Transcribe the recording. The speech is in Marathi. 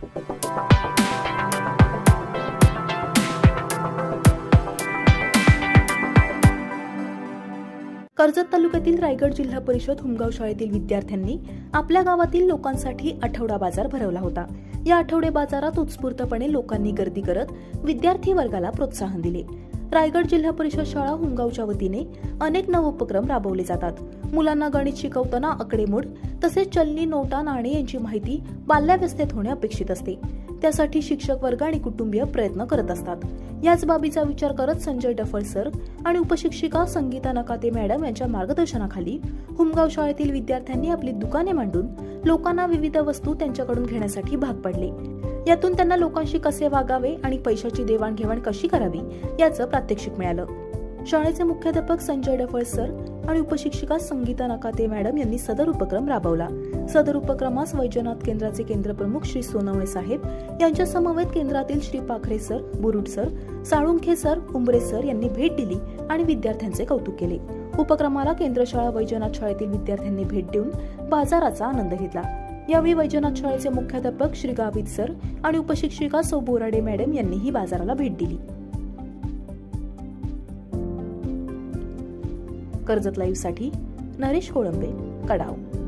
कर्जत तालुक्यातील रायगड जिल्हा परिषद हुमगाव शाळेतील विद्यार्थ्यांनी आपल्या गावातील लोकांसाठी आठवडा बाजार भरवला होता. या आठवडे बाजारात उत्स्फूर्तपणे लोकांनी गर्दी करत विद्यार्थी वर्गाला प्रोत्साहन दिले. रायगड जिल्हा परिषद शाळा हुमगावच्या वतीने अनेक नवोपक्रम राबवले जातात. मुलांना गणित शिकवताना आकडेमोड तसेच चलनी नोटा नाणे यांची माहिती बाल्यावस्थेत होणे अपेक्षित असते. त्यासाठी शिक्षक वर्ग आणि कुटुंबीय प्रयत्न करत असतात. याच बाबीचा विचार करत संजय डफळ सर आणि उपशिक्षिका संगीता नकाते मॅडम यांच्या मार्गदर्शनाखाली हुमगाव शाळेतील विद्यार्थ्यांनी आपली दुकाने मांडून लोकांना विविध वस्तू त्यांच्याकडून घेण्यासाठी भाग पडले. यातून त्यांना लोकांशी कसे वागावे आणि पैशाची देवाणघेवाण कशी करावी याचं प्रात्यक्षिक मिळालं. शाळेचे मुख्याध्यापक संजय डफळ सर आणि उपशिक्षिका संगीता नकाते मॅडम यांनी सदर उपक्रम राबवला. सदर उपक्रमास वैजनाथ केंद्राचे केंद्रप्रमुख श्री सोनवणे साहेब यांच्या समवेत केंद्रातील Shri Pakhare sir Burud sir Salunkhe sir Umbare sir यांनी भेट दिली आणि विद्यार्थ्यांचे कौतुक केले. उपक्रमाला केंद्रशाळा वैजनाथ शाळेतील विद्यार्थ्यांनी भेट देऊन बाजाराचा आनंद घेतला. यावेळी वैजनाथ शाळेचे मुख्याध्यापक श्री गावित सर आणि उपशिक्षिका सौ बोराडे मॅडम यांनीही बाजाराला भेट दिली. कर्जत लाईव्हसाठी नरेश कोळंबे कडाव.